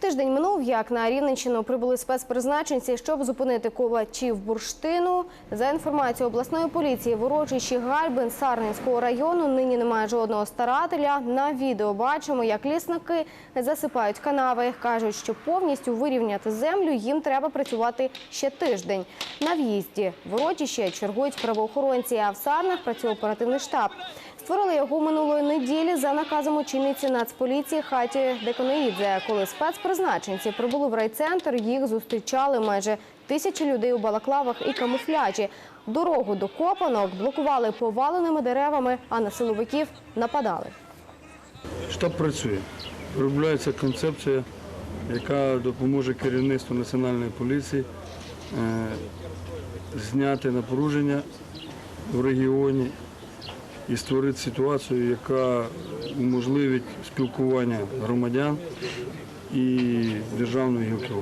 Тиждень минув, як на Рівненщину прибули спецпризначенці, щоб зупинити ковачів бурштину. За інформацією обласної поліції, в урочищі Гальбин Сарненського району нині немає жодного старателя. На відео бачимо, як лісники засипають канави. Кажуть, що повністю вирівняти землю їм треба працювати ще тиждень. На в'їзді в урочище чергують правоохоронці, а в Сарнах працює оперативний штаб. Створили його минулої неділі за наказом очільниці Нацполіції Хаті Деконеїдзе. Коли спецпризначенці прибули в райцентр, їх зустрічали майже тисячі людей у балаклавах і камуфляжі. Дорогу до копанок блокували поваленими деревами, а на силовиків нападали. Штаб працює. Виробляється концепція, яка допоможе керівництву національної поліції е, зняти напруження в регіоні і створити ситуацію, яка уможливить спілкування громадян і державної гілки.